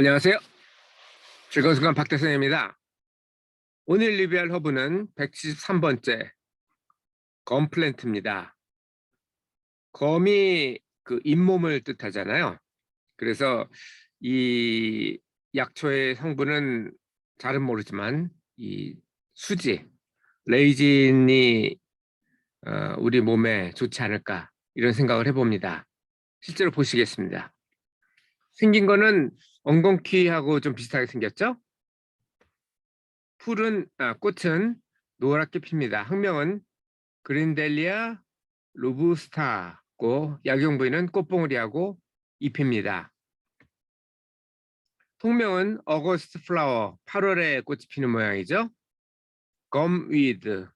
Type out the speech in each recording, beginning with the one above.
안녕하세요. 즐거운 순간 박대선입니다. 오늘 리뷰할 허브는 173번째 검플랜트입니다. 검이 그 잇몸을 뜻하잖아요. 그래서 이 약초의 성분은 잘은 모르지만 이 수지, 레이진이 어, 우리 몸에 좋지 않을까 이런 생각을 해봅니다. 실제로 보시겠습니다. 생긴 거는 엉겅퀴하고 좀 비슷하게 생겼죠? 풀은 아, 꽃은 노랗게 핍니다. 학명은 그린델리아 로부스타고 약용 부위는 꽃봉오리하고 잎입니다. 통명은 어거스트 플라워 8월에 꽃이 피는 모양이죠. 검 위드,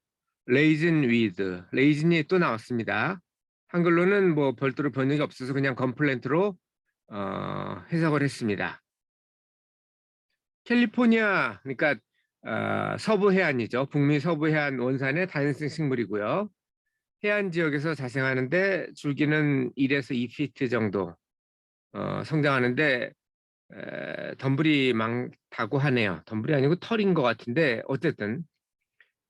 레이즌 위드, 레이즌이 또 나왔습니다. 한글로는 뭐 별도로 번역이 없어서 그냥 검플랜트로 어, 해석을 했습니다. 캘리포니아, 그러니까 어, 서부 해안이죠. 북미 서부 해안 원산의 다연성 식물이고요. 해안 지역에서 자생하는데 줄기는 1에서 2피트 정도 어, 성장하는데 에, 덤불이 많다고 하네요. 덤불이 아니고 털인 것 같은데 어쨌든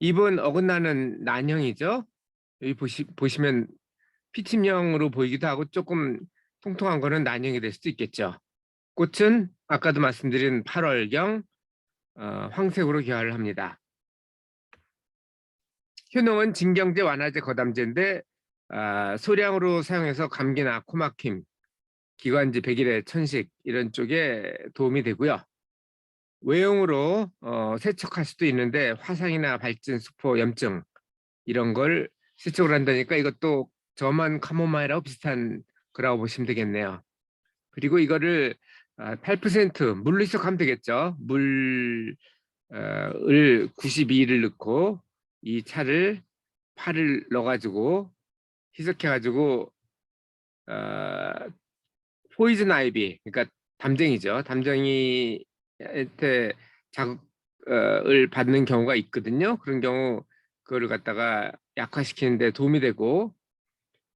잎은 어긋나는 난형이죠. 여기 보시, 보시면 피침형으로 보이기도 하고 조금 통통한 거는 난형이 될 수도 있겠죠. 꽃은 아까도 말씀드린 8월경 어, 황색으로 개화를 합니다. 효능은 진경제 완화제 거담제인데 아, 소량으로 사용해서 감기나 코막힘, 기관지 백일의 천식 이런 쪽에 도움이 되고요. 외용으로 어, 세척할 수도 있는데 화상이나 발진, 수포, 염증 이런 걸 세척을 한다니까 이것도 저만 카모마일하고 비슷한 거라고 보시면 되겠네요. 그리고 이거를 8% 물로 희석하면 되겠죠. 물을 92를 넣고 이 차를 파를 넣어가지고 희석해가지고 어, 포이즌 아이비, 그러니까 담쟁이죠. 담쟁이한테 자극을 받는 경우가 있거든요. 그런 경우 그거를 갖다가 약화시키는데 도움이 되고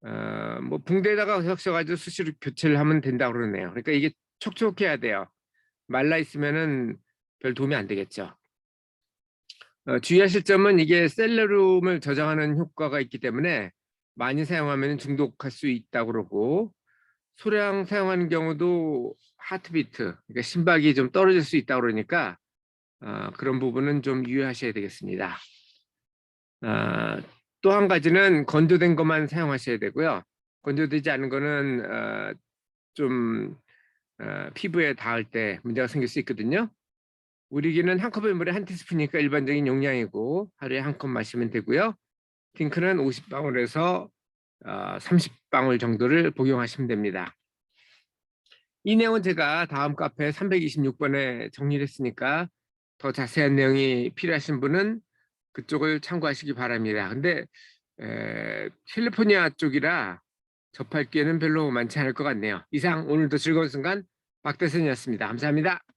어, 뭐 붕대에다가 적셔가지고 수시로 교체를 하면 된다고 그러네요. 그러니까 이게 촉촉해야 돼요. 말라 있으면은 별 도움이 안 되겠죠. 어, 주의하실 점은 이게 셀러룸을 저장하는 효과가 있기 때문에 많이 사용하면 중독할 수 있다고 그러고 소량 사용하는 경우도 하트비트, 그러니까 심박이 좀 떨어질 수 있다고 그러니까 어, 그런 부분은 좀 유의하셔야 되겠습니다. 어, 또 한 가지는 건조된 것만 사용하셔야 되고요. 건조되지 않은 거는 어, 좀 어, 피부에 닿을 때 문제가 생길 수 있거든요. 우리 기는 한 컵의 물에 한 티스푼이니까 일반적인 용량이고 하루에 한 컵 마시면 되고요. 핑크는 50방울에서 어, 30방울 정도를 복용하시면 됩니다. 이 내용은 제가 다음 카페 326번에 정리를 했으니까 더 자세한 내용이 필요하신 분은 그쪽을 참고하시기 바랍니다. 근데 에, 캘리포니아 쪽이라 접할 기회는 별로 많지 않을 것 같네요. 이상 오늘도 즐거운 순간 박대선이었습니다. 감사합니다.